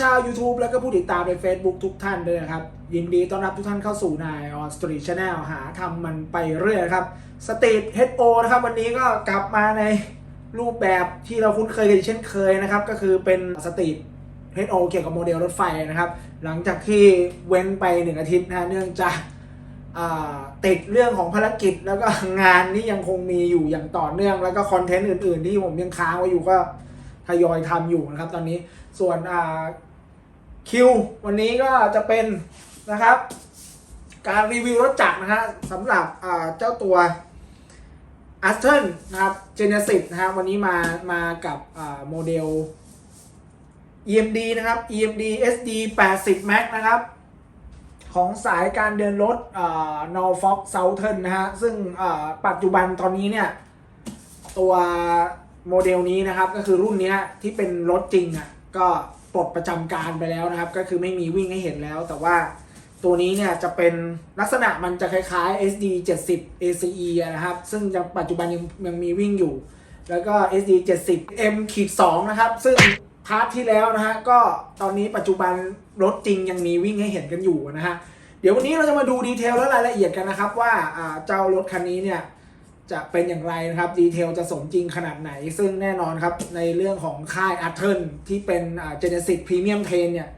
ชาว YouTube แล้วก็ผู้ติดตามใน Facebook ทุกท่านด้วยนะครับ ยินดีต้อนรับทุกท่านเข้าสู่นายออนสตรีทชาแนลหาทำมันไปเรื่อยครับสตรีทเฮดโอนะครับ วันนี้ก็กลับมาในรูปแบบที่เราคุ้นเคยกันเช่นเคยนะครับ ก็คือเป็นสตรีทเฮดโอเกี่ยวกับโมเดลรถไฟนะครับ หลังจากที่เว้นไปหนึ่งอาทิตย์นะเนื่องจากติดเรื่องของภารกิจแล้วก็งานที่ยังคงมีอยู่อย่างต่อเนื่อง แล้วก็คอนเทนต์อื่น ๆ ที่ผมยังค้างไว้อยู่ก็ทยอยทำอยู่นะครับตอนนี้ส่วนอ่า คิววันนี้ก็จะเป็นนะครับ การรีวิวรถจักรนะฮะสำหรับเจ้าตัวอัสเทนนะครับเจเนซิสนะครับวันนี้มามากับโมเดล EMD นะครับ EMD SD 80 Max นะครับ ของสายการเดินรถ Norfolk Southern นะฮะ ซึ่งปัจจุบันตอนนี้เนี่ย ตัวโมเดลนี้นะครับก็คือรุ่นนี้ที่เป็นรถจริงอะก็ ปลดประจำการไปแล้วนะครับ ก็คือไม่มีวิ่งให้เห็นแล้ว แต่ว่าตัวนี้เนี่ยจะเป็นลักษณะมันจะคล้ายๆ SD 70 ACE นะครับ ซึ่งปัจจุบันยังยังมีวิ่งอยู่ แล้วก็ SD 70 M ขีด2นะครับ ซึ่งพาร์ทที่แล้วนะฮะก็ตอนนี้ปัจจุบันรถจริงยังมีวิ่งให้เห็นกันอยู่นะฮะเดี๋ยววันนี้เราจะมาดูดีเทลและรายละเอียดกันนะครับว่าเจ้ารถคันนี้เนี่ย จะเป็นอย่างไรนะครับดีเทลจะสมจริงขนาดไหน ซึ่งแน่นอนครับ ในเรื่องของค่ายอาร์เทนที่เป็นเจเนซิสพรีเมียมเทนเนี่ย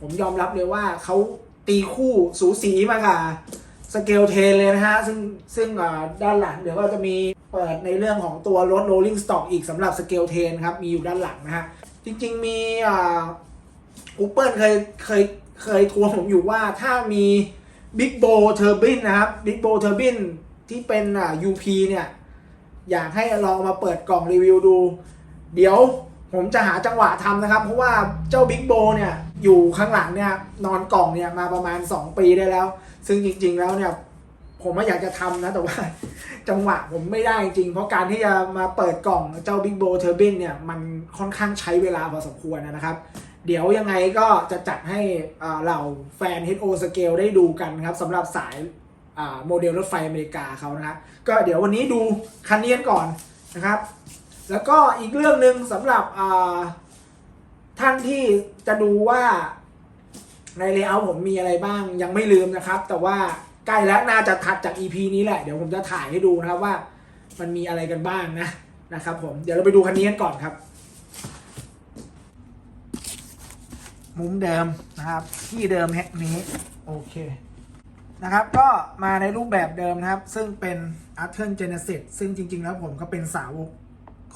ผมยอมรับเลยว่าเขาตีคู่สูสีมาค่ะสเกลเทนเลยนะฮะ ซึ่งซึ่งด้านหลังเดี๋ยวก็จะมีเปิดในเรื่องของตัวรถ rolling stock อีกสำหรับสเกลเทนครับ มีอยู่ด้านหลังนะฮะ จริง ๆ มีอ่าอูเปิลเคยเคยเคยทวงผมอยู่ว่าถ้ามี Big b o Turbine นะครับ Big b o Turbine ที่เป็นอ่า UP เนี่ย อยากให้ลองมาเปิดกล่องรีวิวดู เดี๋ยวผมจะหาจังหวะทำนะครับ เพราะว่าเจ้า Big b o เนี่ย อยู่ข้างหลังเนี่ย นอนกล่องเนี่ย มาประมาณ 2 ปีได้แล้ว ซึ่งจริง ๆ แล้วเนี่ย ผมก็อยากจะทำนะ แต่ว่าจังหวะผมไม่ได้จริง เพราะการที่จะมาเปิดกล่องเจ้า Big b o Turbine เนี่ย มันค่อนข้างใช้เวลาพอสมควรนะครับ เดี๋ยวยังไงก็จะจัดให้อ่าเหล่าแฟน HO Scale ได้ดูกันครับสำหรับสาย โมเดลรถไฟอเมริกาเขานะครับก็เดี๋ยววันนี้ดูคันนี้กันก่อนนะครับ แล้วก็อีกเรื่องหนึ่งสำหรับท่านที่จะดูว่าในเลเยอร์ผมมีอะไรบ้างยังไม่ลืมนะครับ แต่ว่าใกล้แล้วน่าจะถัดจาก EP นี้แหละ เดี๋ยวผมจะถ่ายให้ดูนะครับว่ามันมีอะไรกันบ้างนะนะครับผมเดี๋ยวเราไปดูคันนี้กันก่อนครับ มุมเดิมนะครับ ที่เดิมแห่งนี้ โอเค นะครับ ก็มาในรูปแบบเดิมนะครับ ซึ่งเป็น a r t h e r Genesis ซึ่งจริง ๆ แล้วผมก็เป็นสาวก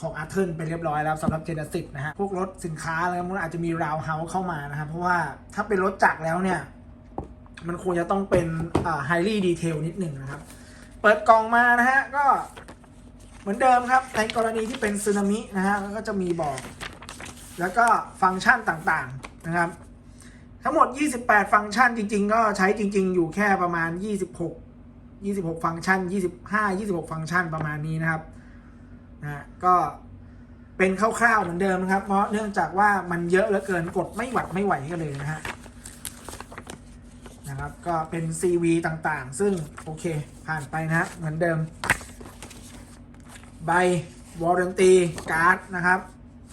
ของ a r t h e r ไปเรียบร้อยแล้วสำหรับ Genesis นะฮะ พวกรถสินค้าอะไรมันอาจจะมี Round House เข้ามานะครับ เพราะว่าถ้าเป็นรถจักรแล้วเนี่ย มันควรจะต้องเป็นอ่า highly detail นิดหนึ่งนะครับ เปิดกล่องมานะฮะ ก็เหมือนเดิมครับ ในกรณีที่เป็นสึนามินะฮะก็จะมีบอก แล้วก็ฟังก์ชันต่างๆนะครับ ทั้งหมด 28 ฟังก์ชันจริง ๆ ก็ใช้จริง ๆ อยู่แค่ประมาณ 26 26 ฟังก์ชัน 25 26 ฟังก์ชันประมาณนี้นะครับนะก็เป็นคร่าวๆเหมือนเดิมนะครับ เพราะเนื่องจากว่ามันเยอะเหลือเกินกดไม่หวัดไม่ไหวกันเลยนะฮะนะครับก็เป็น CV ต่างๆ ซึ่งโอเคผ่านไปนะฮะเหมือนเดิม ใบวอร์ a n ตีการ์ดนะครับ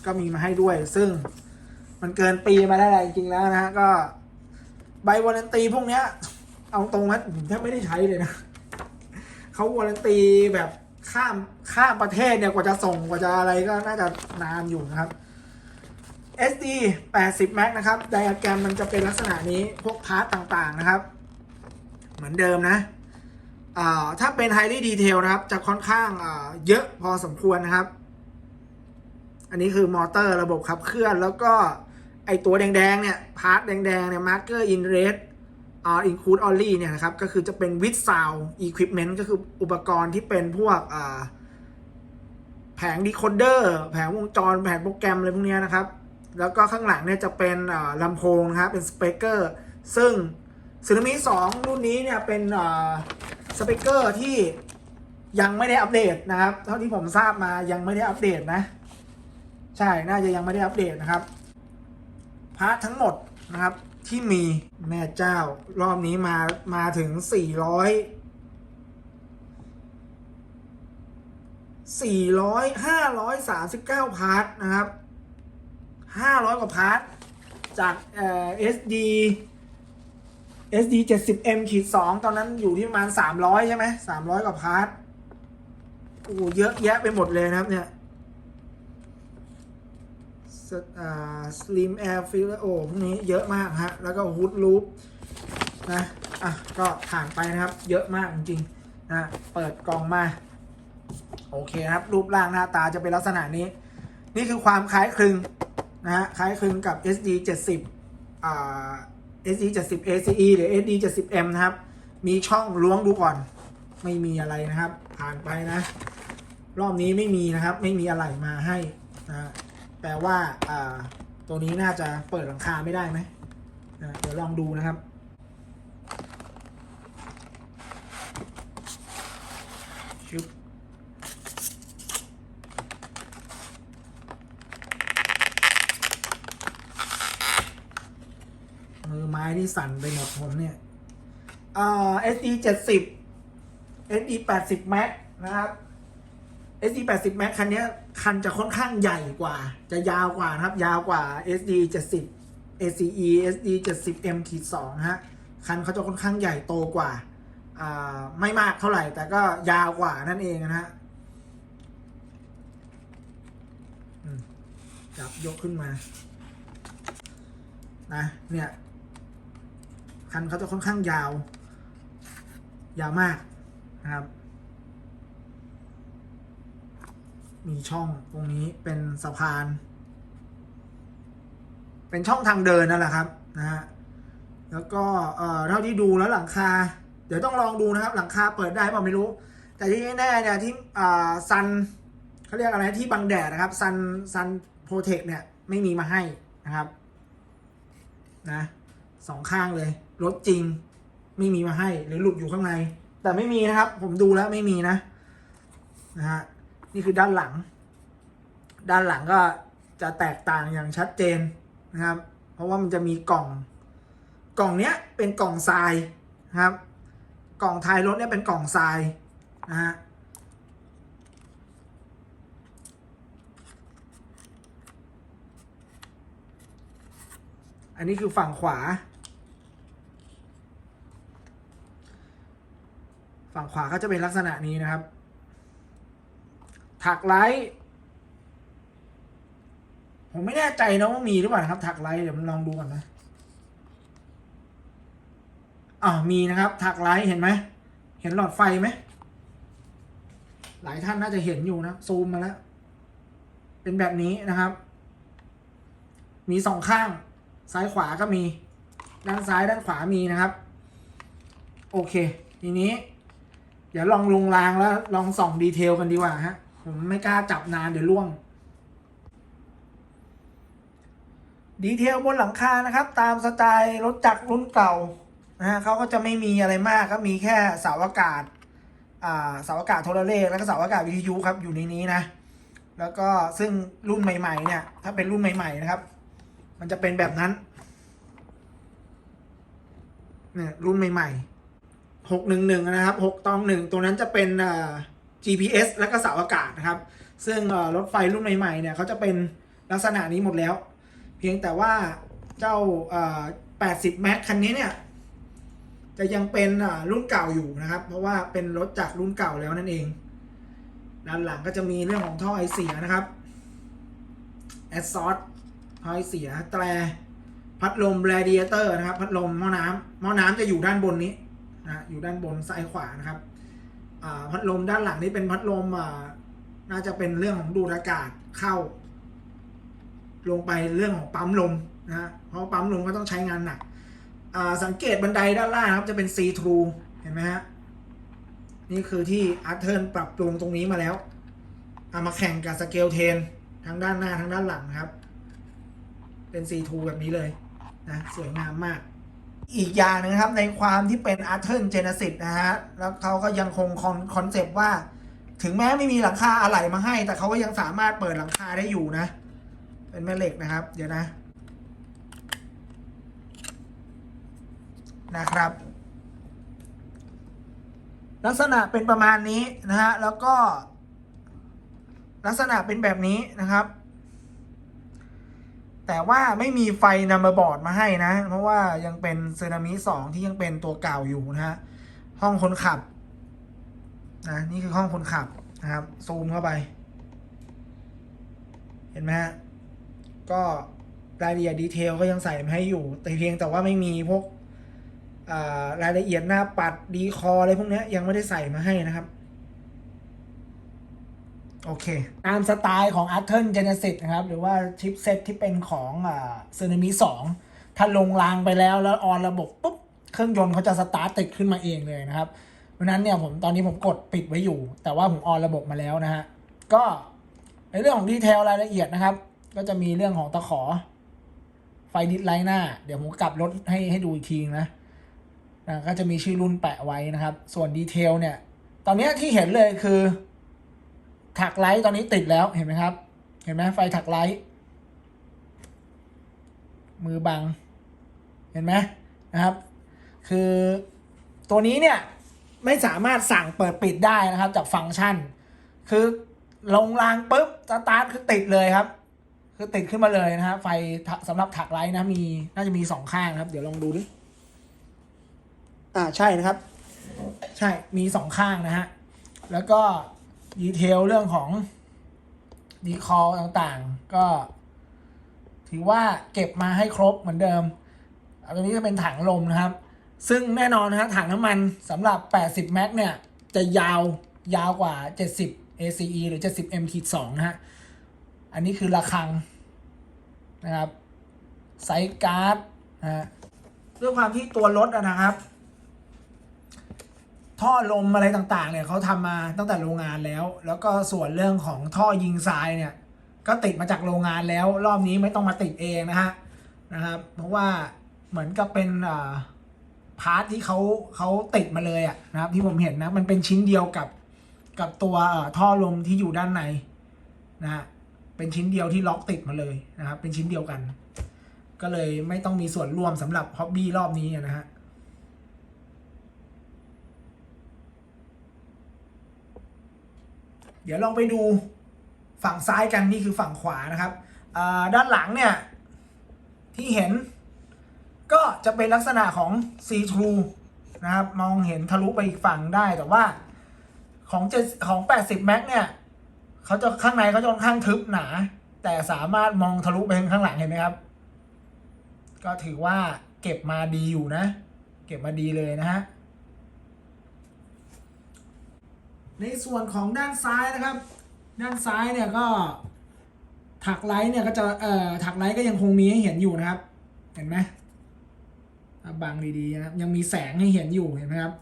ก็มีมาให้ด้วยซึ่ง มันเกินปีมาได้แล้วจริงๆแล้วนะฮะก็ใบวอร์ a n ตีพวกเนี้ย เอาตรงนะผมแทบไม่ได้ใช้เลยนะเขาวอร์ a n ตีแบบข้ามข้ามประเทศเนี่ยกว่าจะส่งกว่าจะอะไรก็น่าจะนานอยู่นะครับ SD 80 Max นะครับ ไดอะแกรมมันจะเป็นลักษณะนี้พวกพาร์ตต่างๆนะครับ เหมือนเดิมนะอ่าถ้าเป็น highly detail นะครับ จะค่อนข้างอ่าเยอะพอสมควรนะครับ อันนี้คือมอเตอร์ระบบขับเคลื่อน แล้วก็ไอตัวแดงๆเนี่ยพาร์ทแดงๆเนี่ย marker in red อ่า include only เนี่ยนะครับก็คือจะเป็น with sound equipment ก็คืออุปกรณ์ที่เป็นพวกอ่าแผง decoder แผงวงจรแผงโปรแกรมอะไรพวกเนี้ยนะครับ แล้วก็ข้างหลังเนี่ยจะเป็นลำโพงนะครับเป็นสเปกเกอร์ซึ่งสึนามิ2รุ่นนี้เนี่ยเป็นสเปกเกอร์ที่ยังไม่ได้อัปเดตนะครับ เท่าที่ผมทราบมายังไม่ได้อัปเดตนะ ใช่น่าจะยังไม่ได้อัปเดตนะครับพาร์ททั้งหมดนะครับที่มีแม่เจ้ารอบนี้มามาถึง 400 400 539 พาร์ทนะครับ 500 กว่าพาร์ทจากเอ่อ SD SD 70M ขีด2ตอนนั้นอยู่ที่ประมาณ 300 ใช่ไหม300 กว่าพาร์ทโอ้เยอะแยะไปหมดเลยนะครับเนี่ย สอ่า Slim Air Filler โอ้พวกนี้เยอะมากฮะ แล้วก็ Hood Loop นะ อะ ก็ผ่านไปนะครับ เยอะมากจริงๆนะ เปิดกล่องมา โอเคครับ รูปร่างหน้าตาจะเป็นลักษณะนี้ นี่คือความคล้ายคลึงนะฮะ คล้ายคลึงกับ SD 70อ่า SD 70 ACE หรือ SD 70M นะครับ มีช่องล้วงดูก่อน ไม่มีอะไรนะครับ ผ่านไปนะ รอบนี้ไม่มีนะครับ ไม่มีอะไรมาให้นะ แปลว่าตัวนี้น่าจะเปิดหลังคาไม่ได้ไหมเดี๋ยวลองดูนะครับชึบมือไม้ที่สั่นไปหมดผมเนี่ยเอ่อ SD 70 SD 80 Max นะครับ SD 80 Max คันนี้คันจะค่อนข้างใหญ่กว่า จะยาวกว่านะครับ ยาวกว่า SD 70 ACE SD 70M ขีด2ฮะ คันเขาจะค่อนข้างใหญ่โตกว่าอ่าไม่มากเท่าไหร่ แต่ก็ยาวกว่านั่นเองนะฮะจับยกขึ้นมา นะ เนี่ย คันเขาจะค่อนข้างยาว ยาวมากนะครับ มีช่องตรงนี้เป็นสะพาน เป็นช่องทางเดินนั่นแหละครับนะฮะแล้วก็เอ่อเท่าที่ดูแล้วหลังคา เดี๋ยวต้องลองดูนะครับ หลังคาเปิดได้เปล่าไม่รู้ แต่ที่แน่ๆเนี่ยที่อ่าซันเขาเรียกอะไรที่บังแดดนะครับซันซันโปรเทคเนี่ยไม่มีมาให้นะครับนะสองข้างเลยรถจริงไม่มีมาให้หรือหลุดอยู่ข้างใน แต่ไม่มีนะครับ ผมดูแล้วไม่มีนะนะฮะ นี่คือด้านหลัง ด้านหลังก็จะแตกต่างอย่างชัดเจนนะครับ เพราะว่ามันจะมีกล่อง กล่องเนี้ยเป็นกล่องทรายนะครับ กล่องท้ายรถเนี่ยเป็นกล่องทรายนะฮะอันนี้คือฝั่งขวา ฝั่งขวาก็จะเป็นลักษณะนี้นะครับ ถักไลท์ผมไม่แน่ใจนะว่ามีหรือเปล่าครับถักไลท์เดี๋ยวมันลองดูก่อนนะอ่ามีนะครับถักไลท์เห็นไหมเห็นหลอดไฟไหมหลายท่านน่าจะเห็นอยู่นะซูมมาแล้ว เป็นแบบนี้นะครับ มีสองข้างซ้ายขวาก็มี ด้านซ้ายด้านขวามีนะครับ โอเค ทีนี้ เดี๋ยวลองลงรางแล้วลองส่องดีเทลกันดีกว่าฮะ ผมไม่กล้าจับนานเดี๋ยวล่วง ดีเทลบนหลังคานะครับ ตามสไตล์รถจักรรุ่นเก่านะฮะเขาก็จะไม่มีอะไรมากก็มีแค่เสาอากาศอ่าเสาอากาศโทรเลขแล้วก็เสาอากาศวิทยุครับอยู่ในนี้นะ แล้วก็ซึ่งรุ่นใหม่ ๆ เนี่ย ถ้าเป็นรุ่นใหม่ ๆ นะครับ มันจะเป็นแบบนั้นเนี่ยรุ่นใหม่ๆหกหนึ่งหนึ่งนะครับหกตองหนึ่งตัวนั้นจะเป็นอ่า GPS แล้วก็เสาอากาศนะครับ ซึ่งรถไฟรุ่นใหม่ๆเนี่ยเขาจะเป็นลักษณะนี้หมดแล้ว เพียงแต่ว่าเจ้า 80 Max คันนี้เนี่ย จะยังเป็นรุ่นเก่าอยู่นะครับ เพราะว่าเป็นรถจากรุ่นเก่าแล้วนั่นเอง ด้านหลังก็จะมีเรื่องของท่อไอเสียนะครับแอดซอสท่อไอเสียแตรพัดลมแรดิเอเตอร์นะครับ พัดลมหม้อน้ำหม้อน้ำจะอยู่ด้านบนนี้นะอยู่ด้านบนซ้ายขวานะครับ พัดลมด้านหลังนี่เป็นพัดลมน่าจะเป็นเรื่องของดูดอากาศเข้า ลงไปเรื่องของปั๊มลมนะฮะเพราะปั๊มลมก็ต้องใช้งานหนักสังเกตบันไดด้านล่างครับจะเป็นซีทรูเห็นไหมฮะนี่คือที่อาร์เทิร์นปรับปรุงตรงนี้มาแล้วเอามาแข่งกับสเกลเทนทั้งด้านหน้าทั้งด้านหลังครับ เป็นซีทูแบบนี้เลยนะสวยงามมาก อีกอย่างหนึงครับในความที่เป็นอาร์เทิร์นเจเนซิสนะฮะ แล้วเขาก็ยังคงคอนเซปต์ว่า ถึงแม้ไม่มีหลังคาอะไหล่มาให้ แต่เขาก็ยังสามารถเปิดหลังคาได้อยู่นะ เป็นแม่เหล็กนะครับ เดี๋ยวนะ นะครับ ลักษณะเป็นประมาณนี้นะฮะ แล้วก็ ลักษณะเป็นแบบนี้นะครับ แต่ว่าไม่มีไฟนัมเบอร์บอร์ดมาให้นะ เพราะว่ายังเป็นซึนามิสองที่ยังเป็นตัวเก่าอยู่นะฮะ ห้องคนขับนะนี่คือห้องคนขับนะครับ ซูมเข้าไป เห็นไหมฮะ ก็รายละเอียดดีเทลก็ยังใส่มาให้อยู่ แต่เพียงแต่ว่าไม่มีพวกรายละเอียดหน้าปัดดีคออะไรพวกนี้ยังไม่ได้ใส่มาให้นะครับ โอเค ตามสไตล์ของ a r t e r Genesis นะครับ หรือว่าชิปเซ็ตที่เป็นของอ่า Tsunami 2ถ้าลงรางไปแล้วแล้วออนระบบปุ๊บ เครื่องยนต์เขาจะสตาร์ทติดขึ้นมาเองเลยนะครับเพราะฉะนั้นเนี่ยผมตอนนี้ผมกดปิดไว้อยู่ แต่ว่าผมออนระบบมาแล้วนะฮะ ก็ในเรื่องของดีเทลรายละเอียดนะครับ ก็จะมีเรื่องของตะขอ ไฟดิสไลท์หน้า เดี๋ยวผมกลับรถให้ให้ดูอีกทีนะนะก็จะมีชื่อรุ่นแปะไว้นะครับ ส่วนดีเทลเนี่ย ตอนนี้ที่เห็นเลยคือ ถักไลท์ตอนนี้ติดแล้วเห็นไหมครับ เห็นไหมไฟถักไลท์มือบัง เห็นไหมนะครับ คือตัวนี้เนี่ยไม่สามารถสั่งเปิดปิดได้นะครับ จากฟังก์ชัน คือลงรางปุ๊บสตาร์ทคือติดเลยครับ คือติดขึ้นมาเลยนะฮะไฟสำหรับถักไลท์นะมีน่าจะมีสองข้างครับ เดี๋ยวลองดูดิอ่าใช่นะครับ ใช่มีสองข้างนะฮะแล้วก็ ดีเทลเรื่องของดีคอต่างๆ ก็ ถือว่าเก็บมาให้ครบเหมือนเดิมอันนี้จะเป็นถังลมนะครับ ซึ่งแน่นอนนะฮะถังน้ำมันสำหรับ 80 แม็กเนี่ย จะยาวยาวกว่า 70 ACE หรือ 70 M2 นะฮะ อันนี้คือระฆังนะครับไซส์การ์ดนะฮะด้วยความที่ตัวรถนะครับ ท่อลมอะไรต่างๆ เนี่ยเขาทำมาตั้งแต่โรงงานแล้ว แล้วก็ส่วนเรื่องของท่อยิงทรายเนี่ย ก็ติดมาจากโรงงานแล้ว รอบนี้ไม่ต้องมาติดเองนะฮะนะครับ เพราะว่าเหมือนกับเป็นอ่าพาร์ทที่เขาเขาติดมาเลยอะนะครับ ที่ผมเห็นนะมันเป็นชิ้นเดียวกับกับตัวเอ่อท่อลมที่อยู่ด้านในนะฮะเป็นชิ้นเดียวที่ล็อกติดมาเลยนะครับ เป็นชิ้นเดียวกัน ก็เลยไม่ต้องมีส่วนร่วมสำหรับฮ็อบบี้รอบนี้นะฮะ เดี๋ยวลองไปดูฝั่งซ้ายกันนี่คือฝั่งขวานะครับด้านหลังเนี่ย ที่เห็นก็จะเป็นลักษณะของ see through นะครับมองเห็นทะลุไปอีกฝั่งได้แต่ว่าของเจของ 80 Max เนี่ยเขาจะข้างในเขาจะค่อนข้างทึบหนา แต่สามารถมองทะลุไปข้างหลังเห็นไหมครับ ก็ถือว่าเก็บมาดีอยู่นะ เก็บมาดีเลยนะฮะ ในส่วนของด้านซ้ายนะครับ ด้านซ้ายเนี่ยก็ถักไลท์เนี่ยก็จะเอ่อถักไลท์ก็ยังคงมีให้เห็นอยู่นะครับ เห็นไหมบังดีๆนะครับยังมีแสงให้เห็นอยู่เห็นไหมครับ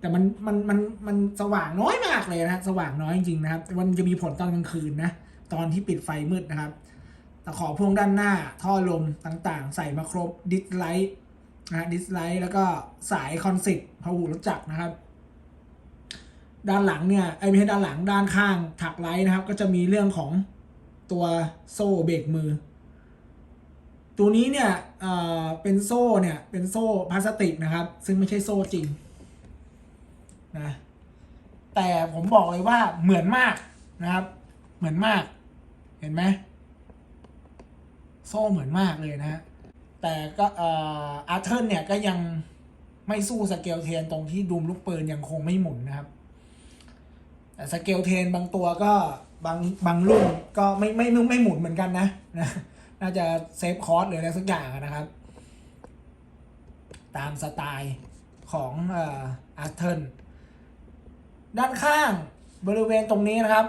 แต่มันมันมันมันสว่างน้อยมากเลยนะสว่างน้อยจริงๆนะครับมันจะมีผลตอนกลางคืนนะตอนที่ปิดไฟมืดนะครับตะขอพ่วงด้านหน้าท่อลมต่างๆ ใส่มาครบดิสไลท์นะดิสไลท์แล้วก็สายคอนซิกพหูรถจักรนะครับ ด้านหลังเนี่ยไอ้ไม่ใช่ด้านหลังด้านข้างถักไลท์นะครับ ก็จะมีเรื่องของตัวโซ่เบรกมือ ตัวนี้เนี่ยเอ่อเป็นโซ่เนี่ยเป็นโซ่พลาสติกนะครับ ซึ่งไม่ใช่โซ่จริงนะแต่ผมบอกเลยว่าเหมือนมากนะครับ เหมือนมาก เห็นไหมโซ่เหมือนมากเลยนะฮะแต่ก็เอ่ออาร์เทิร์นเนี่ยก็ยังไม่สู้สเกลเทียนตรงที่ดุมลูกปืนยังคงไม่หมุนนะครับ แต่สเกลเทนบางตัวก็บางบางรุ่นก็ไม่ไม่ไม่ไม่หมุนเหมือนกันนะนะน่าจะเซฟคอร์สหรืออะไรสักอย่างนะครับ ตามสไตล์ของอาร์เทนด้านข้างบริเวณตรงนี้นะครับ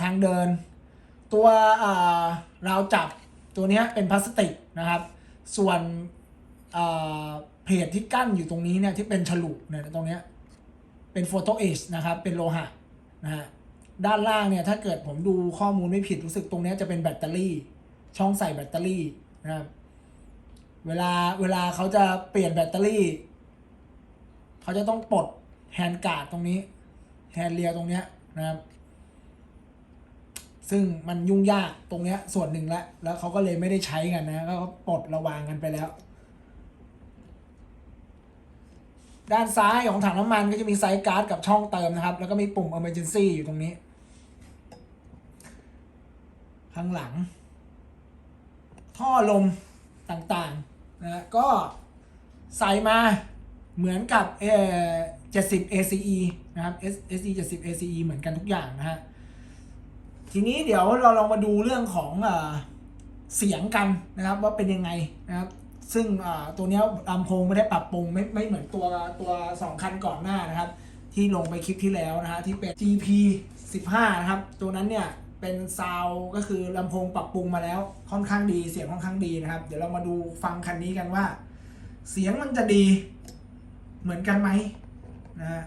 ทางเดิน ตัวเราวจับตัวนี้เป็นพลาสติกนะครับ ส่วนเพจที่กั้นอยู่ตรงนี้เนี่ยที่เป็นฉลุเนี่ยตรงนี้ เป็นโฟโตเอชนะครับ เป็นโลหะนะฮะด้านล่างเนี่ยถ้าเกิดผมดูข้อมูลไม่ผิดรู้สึกตรงนี้จะเป็นแบตเตอรี่ ช่องใส่แบตเตอรี่นะครับเวลาเวลาเขาจะเปลี่ยนแบตเตอรี่เขาจะต้องปลดแฮนด์การ์ดตรงนี้แฮนด์เรียตรงเนี้ยนะครับ ซึ่งมันยุ่งยากตรงเนี้ยส่วนหนึ่งแล้วแล้วเขาก็เลยไม่ได้ใช้กันนะก็ปลดระวางกันไปแล้ว ด้านซ้ายของถังน้ำมันก็จะมีไซส์การ์ดกับช่องเติมนะครับ แล้วก็มีปุ่ม emergency อยู่ตรงนี้ ข้างหลัง ท่อลมต่างๆนะก็ใส่มาเหมือนกับเอ70 ACE นะครับ SE 70 ACE เหมือนกันทุกอย่างนะฮะ ทีนี้เดี๋ยวเราลองมาดูเรื่องของเสียงกันนะครับว่าเป็นยังไงนะครับ ซึ่งตัวนี้ลำโพงไม่ได้ปรับปรุงไม่ไม่เหมือนตัวตัวสองคันก่อนหน้านะครับ ที่ลงไปคลิปที่แล้วนะฮะที่เป็น GP 15 นะครับ ตัวนั้นเนี่ยเป็นซาวก็คือลำโพงปรับปรุงมาแล้วค่อนข้างดีเสียงค่อนข้างดีนะครับ เดี๋ยวเรามาดูฟังคันนี้กันว่า เสียงมันจะดีเหมือนกันไหมนะ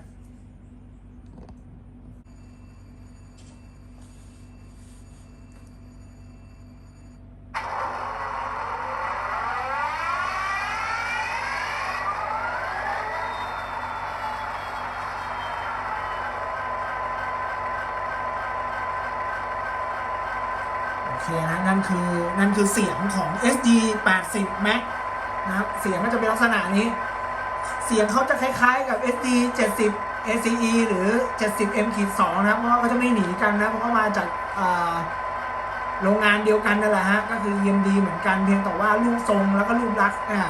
คือเสียงของ SD 80 Max นะครับ เสียงก็จะเป็นลักษณะนี้ เสียงเขาจะคล้ายๆกับ SD 70 ACE หรือ 70 M 2นะครับ เพราะว่าเขาจะไม่หนีกันนะ เพราะเขามาจากโรงงานเดียวกันนั่นแหละฮะ ก็คือ EMD เหมือนกัน เพียงแต่ว่ารูปทรงแล้วก็รูปลักษณ์เนี่ย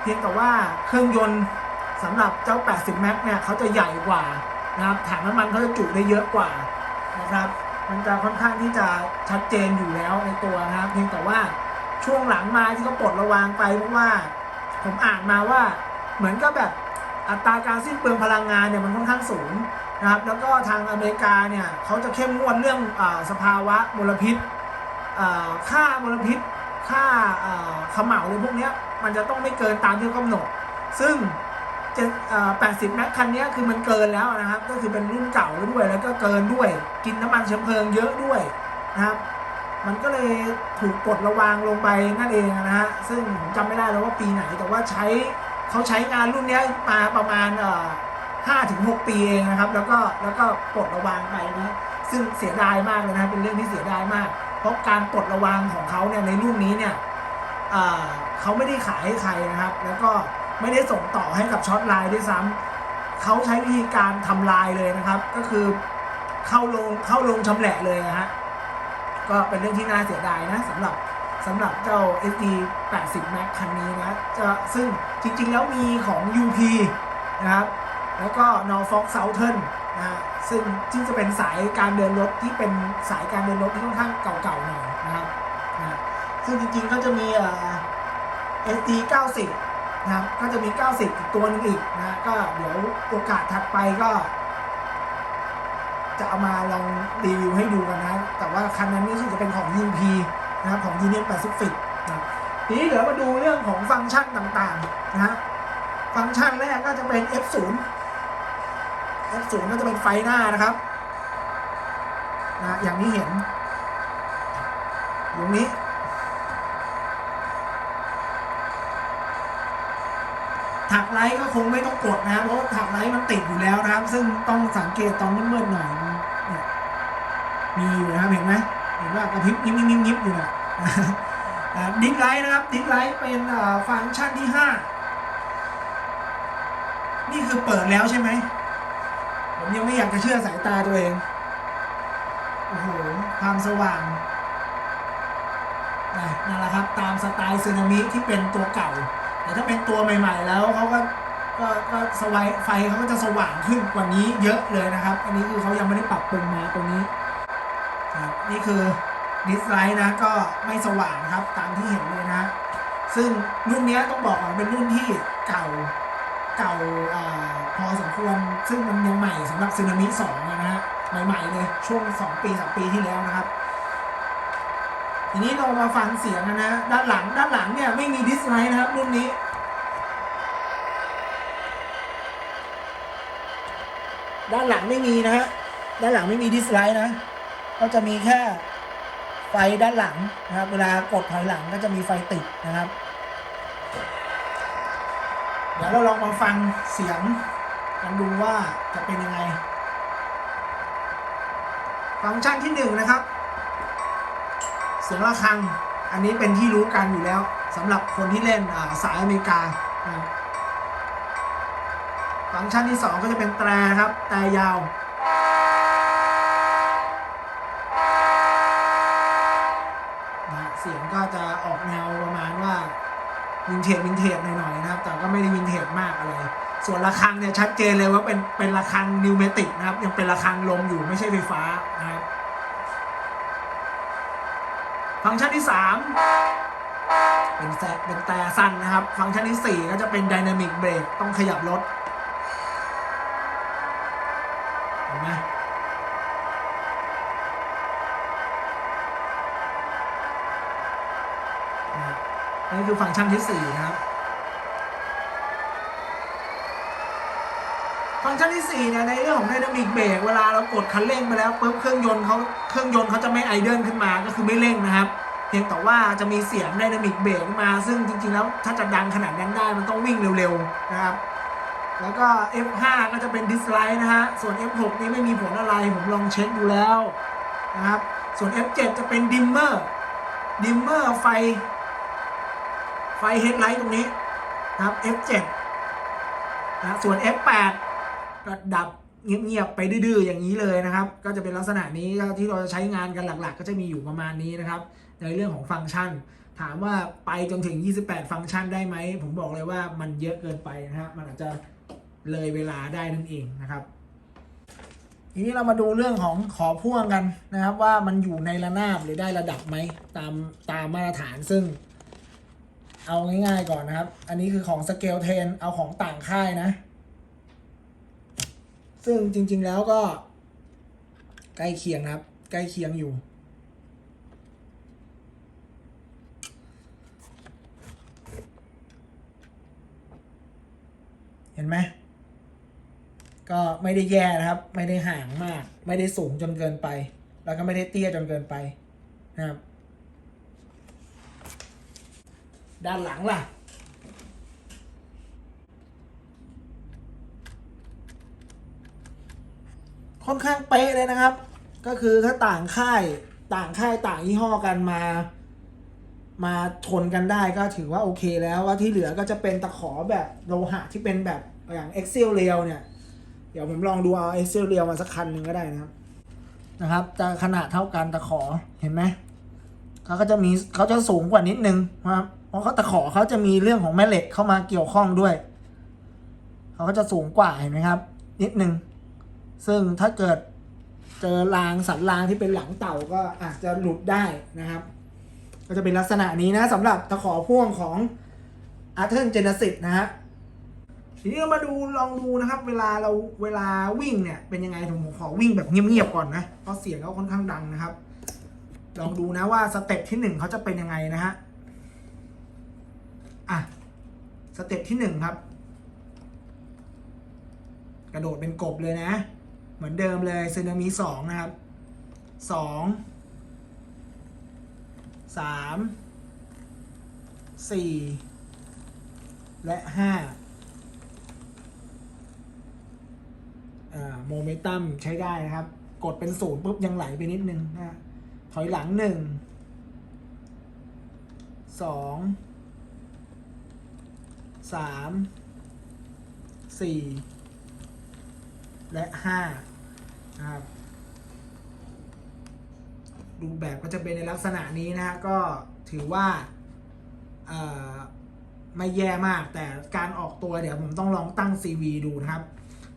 เพียงแต่ว่าเครื่องยนต์สำหรับเจ้า 80 Max เนี่ยเขาจะใหญ่กว่านะครับ ถังน้ำมันเขาจะจุได้เยอะกว่านะครับ มันจะค่อนข้างที่จะชัดเจนอยู่แล้วในตัวนะครับเพียงแต่ว่าช่วงหลังมาที่เขาปลดระวางไปเพราะว่า ผมอ่านมาว่าเหมือนกับแบบอัตราการสิ้นเปลืองพลังงานเนี่ยมันค่อนข้างสูงนะครับแล้วก็ทางอเมริกาเนี่ยเขาจะเข้มงวดเรื่องอาสภาวะมลพิษอ่ค่ามลพิษค่าอ่าเขม่าอะไรพวกนี้มันจะต้องไม่เกินตามที่เขากำหนด ซึ่ง เจ็ดอ่า80แม็กคันนี้คือมันเกินแล้วนะครับ ก็คือเป็นรุ่นเก่าแล้วด้วยแล้วก็เกินด้วย กินน้ำมันเชื้อเพลิงเยอะด้วยนะครับ มันก็เลยถูกปลดระวางลงไปนั่นเองนะฮะซึ่งผมจำไม่ได้แล้วว่าปีไหน แต่ว่าใช้เขาใช้งานรุ่นนี้มาประมาณห้าถึงหกปีเองนะครับ แล้วก็แล้วก็ปลดระวางไปนะซึ่งเสียดายมากเลยนะเป็นเรื่องที่เสียดายมาก เพราะการปลดระวางของเขาเนี่ยในรุ่นนี้เนี่ยเขาไม่ได้ขายให้ใครนะครับ แล้วก็ ไม่ได้ส่งต่อให้กับช็อตไลน์ด้วยซ้ำเขาใช้วิธีการทำลายเลยนะครับ ก็คือเข้าลงเข้าลงชำแหละเลยนะฮะก็เป็นเรื่องที่น่าเสียดายนะสำหรับสำหรับเจ้า SD 80 Max คันนี้นะจะซึ่งจริงๆแล้วมีของ UP นะครับ แล้วก็ Norfolk Southern นะฮะซึ่งซึ่งจะเป็นสายการเดินรถที่เป็นสายการเดินรถที่ค่อนข้างเก่าๆหน่อยนะครับนะซึ่งจริงๆก็จะมีเอ่อ SD 90 นะก็จะมี 90 อีกตัวนึงอีกนะ ก็เดี๋ยวโอกาสถัดไปก็ จะเอามาลองรีวิวให้ดูกันนะ แต่ว่าคันนั้นนี่จะเป็นของ UP นะครับของ Union Pacific นะทีนี้เดี๋ยวมาดูเรื่องของฟังก์ชันต่างๆนะฟังก์ชันแรกก็จะเป็น F0 F0 ก็จะเป็นไฟหน้านะครับนะอย่างที่เห็น ตรงนี้ ถักไล ท์ก็คงไม่ต้องกดนะครับเพราะถักไลท์มันติดอยู่แล้วนะครับ ซึ่งต้องสังเกตตอนมืดๆหน่อยนี่ยมีอยู่นะครับเห็นไหมเห็นว่ากระพริบยิบยิบยิบยิบอยู่นะดิสไลท์นะครับดิสไลท์เป็นฟังก์ชันที่ห้านี่คือเปิดแล้วใช่ไหมผมยังไม่อยากจะเชื่อสายตาตัวเอง โอ้โห ความสว่างนั่นแหละครับ ตามสไตล์ซึนามิที่เป็นตัวเก่า แต่ถ้าเป็นตัวใหม่ ๆ แล้วเขาก็ก็ก็สวายไฟเขาก็จะสว่างขึ้นกว่านี้เยอะเลยนะครับ อันนี้คือเขายังไม่ได้ปรับปรุงมาตรงนี้ครับนี่คือดิสไลท์นะก็ไม่สว่างนะครับตามที่เห็นเลยนะ ซึ่งรุ่นนี้ต้องบอกก่อนเป็นรุ่นที่เก่าเก่าอพอสมควรซึ่งมันยังใหม่สำหรับซึนามิสองนะฮะใหม่ๆเลยช่วงสองปีสามปีที่แล้วนะครับ ทีนี้เรามาฟังเสียงกันนะ ด้านหลังด้านหลังเนี่ยไม่มีดิสไลท์นะครับรุ่นนี้ด้านหลังไม่มีนะฮะ ด้านหลังไม่มีดิสไลท์นะ ก็จะมีแค่ไฟด้านหลังนะครับ เวลากดถอยหลังก็จะมีไฟติดนะครับ เดี๋ยวเราลองมาฟังเสียงกันดูว่าจะเป็นยังไง ฟังก์ชันที่หนึ่งนะครับ เสียงระฆัง อันนี้เป็นที่รู้กันอยู่แล้วสำหรับคนที่เล่นาสายอเมริกาฟังก์ชันที่สองก็จะเป็นแตรครับ แตรยาว เสียงก็จะออกแนวประมาณว่าวินเทจวินเทจหน่อยๆนะครับ แต่ก็ไม่ได้วินเทจมากอะไร ส่วนระฆังเนี่ยชัดเจนเลยว่าเป็นเป็นระฆังนิวเมติกนะครับ ยังเป็นระฆังลมอยู่ไม่ใช่ไฟฟ้านะครับ ฟังก์ชันที่ 3 เป็นแซเป็นแต่สั้นนะครับ ฟังก์ชันที่ 4 ก็จะเป็นดินามิกเบรกต้องขยับรถเห็นไหมนี่คือฟังก์ชันที่ 4 นะครับ ฟังก์ชันที่ 4 เนี่ยในเรื่องของไดนามิกเบรกเวลาเรากดคันเร่งไปแล้วปุ๊บเครื่องยนต์เขาเครื่องยนต์เขาจะไม่ไอเดิลขึ้นมาก็คือไม่เร่งนะครับ เพียงแต่ว่าจะมีเสียงไดนามิกเบรกขึ้นมาซึ่งจริงๆแล้วถ้าจะดังขนาดนั้นได้มันต้องวิ่งเร็วๆนะครับ แล้วก็ F5 ก็จะเป็นดิสไลท์นะฮะส่วน F6 นี่ไม่มีผลอะไรผมลองเช็คดูแล้วนะครับส่วน F7 จะเป็นดิมเมอร์ดิมเมอร์ไฟ ไฟเฮดไลท์ตรงนี้นะครับ F7 นะส่วน F8 ดับเงียบๆไปดื้อๆอย่างนี้เลยนะครับ ก็จะเป็นลักษณะนี้ที่เราจะใช้งานกันหลักๆ ก็จะมีอยู่ประมาณนี้นะครับ ในเรื่องของฟังก์ชัน ถามว่าไปจนถึง 28 ฟังก์ชันได้ไหม ผมบอกเลยว่ามันเยอะเกินไปนะฮะมันอาจจะเลยเวลาได้นั่นเองนะครับทีนี้เรามาดูเรื่องของขอพ่วงกันนะครับ ว่ามันอยู่ในระนาบหรือได้ระดับไหมตามตามมาตรฐานซึ่ง เอาง่ายๆก่อนนะครับ อันนี้คือของสเกลเทนเอาของต่างค่ายนะ ซึ่งจริง ๆแล้วก็ ใกล้เคียงนะครับ ใกล้เคียงอยู่ เห็นไหมก็ไม่ได้แย่นะครับ ไม่ได้ห่างมาก ไม่ได้สูงจนเกินไป แล้วก็ไม่ได้เตี้ยจนเกินไปนะครับ ด้านหลังล่ะ ค่อนข้างเป๊ะเลยนะครับ ก็คือถ้าต่างค่ายต่างค่ายต่างยี่ห้อกันมา มาชนกันได้ก็ถือว่าโอเคแล้วว่าที่เหลือก็จะเป็นตะขอแบบโลหะที่เป็นแบบอย่าง Excel r a i l เนี่ย เดี๋ยวผมลองดูเอา Excel r a i l มาสักคันหนึ่งก็ได้นะครับนะครับจะขนาดเท่ากันตะขอเห็นไหมเขาก็จะมีเขาจะสูงกว่านิดนึงนะครับเพราะเขาตะขอเขาจะมีเรื่องของแม่เหล็กเข้ามาเกี่ยวข้องด้วย เขาก็จะสูงกว่าเห็นไหมครับ นิดนึง ซึ่งถ้าเกิดเจอรางสันรางที่เป็นหลังเต่าก็อาจจะหลุดได้นะครับ ก็จะเป็นลักษณะนี้นะสำหรับตะขอพ่วงของ a r t h e r Genesis นะฮะทีนี้เรามาดูลองดูนะครับ เวลาเราเวลาวิ่งเนี่ยเป็นยังไงผมขอวิ่งแบบเงียบๆก่อนนะเพราะเสียงเขาค่อนข้างดังนะครับ ลองดูนะว่าสเต็ปที่หนึ่งเขาจะเป็นยังไงนะฮะอะสเต็ปที่หนึ่งครับ กระโดดเป็นกบเลยนะ เหมือนเดิมเลยซึนามิสองนะครับสองสามสี่และห้าอ่าโมเมนตัมใช้ได้นะครับ กดเป็นศูนย์ปุ๊บยังไหลไปนิดนึงนะฮะถอยหลังหนึ่งสองสามสี่ และห้านะครับดูแบบก็จะเป็นในลักษณะนี้นะฮะก็ถือว่าไม่แย่มาก แต่การออกตัวเดี๋ยวผมต้องลองตั้ง CV ดูนะครับ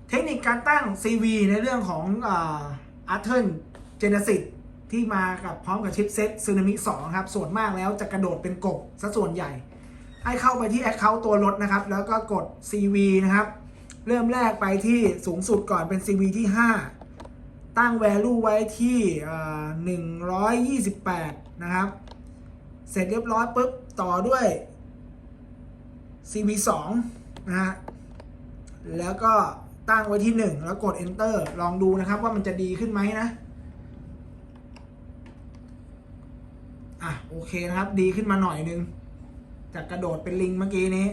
เทคนิคการตั้ง CV ในเรื่องของอาร์เทิร์นเจเนซิสที่มากับพร้อมกับชิปเซ็ตซูนามิ2ครับ ส่วนมากแล้วจะกระโดดเป็นกบซะส่วนใหญ่ ให้เข้าไปที่ Account ตัวรถนะครับ แล้วก็กด CV นะครับ เริ่มแรกไปที่สูงสุดก่อนเป็น CV ที่ 5 ตั้ง value ไว้ที่หนึ่งร้อยยี่สิบแปดนะครับ เสร็จเรียบร้อยปุ๊บ ต่อด้วย CV 2นะฮะ แล้วก็ตั้งไว้ที่ 1 แล้วกด enter ลองดูนะครับว่ามันจะดีขึ้นไหมนะ อะ โอเคนะครับ ดีขึ้นมาหน่อยนึง จากกระโดดเป็นลิงเมื่อกี้นี้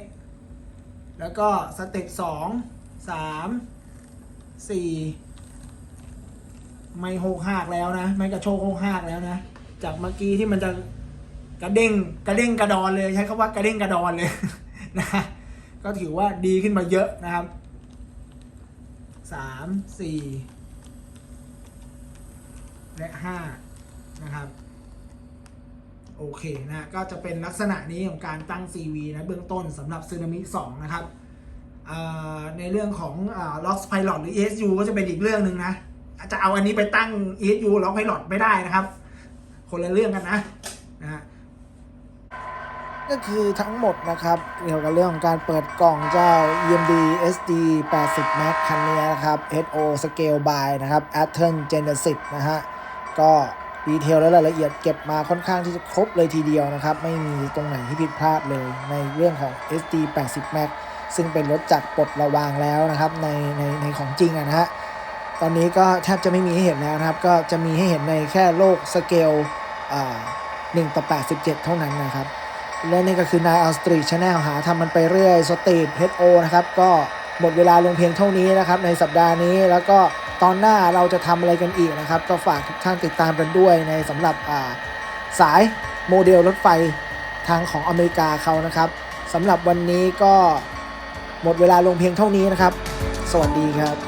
แล้วก็สเต็ปสอง สามสี่ไม่โหกหากแล้วนะ ไม่กระโชกโหกหากแล้วนะ จากเมื่อกี้ที่มันจะกระเด้งกระเด้งกระดอนเลย ใช้คำว่ากระเด้งกระดอนเลยนะก็ถือว่าดีขึ้นมาเยอะนะครับสามสี่และห้านะครับ โอเคนะ ก็จะเป็นลักษณะนี้ของการตั้ง CV นะ เบื้องต้นสำหรับซึนามิ2นะครับ ในเรื่องของล็อกไพลอตหรือ ESU ก็จะเป็นอีกเรื่องหนึ่งนะ จะเอาอันนี้ไปตั้ง ESU ล็อกไพลอตไม่ได้นะครับ คนละเรื่องกันนะนะก็คือทั้งหมดนะครับเกี่ยวกับเรื่องของการเปิดกล่องเจ้า EMD SD 80 Max คันนี้นะครับ HO Scale by นะครับ Atom Genesis นะฮะ ก็ดีเทลและรายละเอียดเก็บมาค่อนข้างที่จะครบเลยทีเดียวนะครับ ไม่มีตรงไหนที่ผิดพลาดเลยในเรื่องของ SD 80 Max ซึ่งเป็นรถจักรปลดระวางแล้วนะครับในในในของจริงะนะฮะตอนนี้ก็แทบจะไม่มีให้เห็นแล้วนะครับ ก็จะมีให้เห็นในแค่โลกสเกลอ่า1ต่อ87เท่านั้นนะครับ และนี่ก็คือนายอัลสตรีชแนลหาทำมันไปเรื่อยสตรีทเฮดโอนะครับ ก็หมดเวลาลงเพียงเท่านี้นะครับ ในสัปดาห์นี้แล้วก็ตอนหน้าเราจะทำอะไรกันอีกนะครับ ก็ฝากทุกท่านติดตามกันด้วยในสำหรับอ่าสายโมเดลรถไฟทางของอเมริกาเขานะครับสำหรับวันนี้ก็ หมดเวลาลงเพียงเท่านี้นะครับ สวัสดีครับ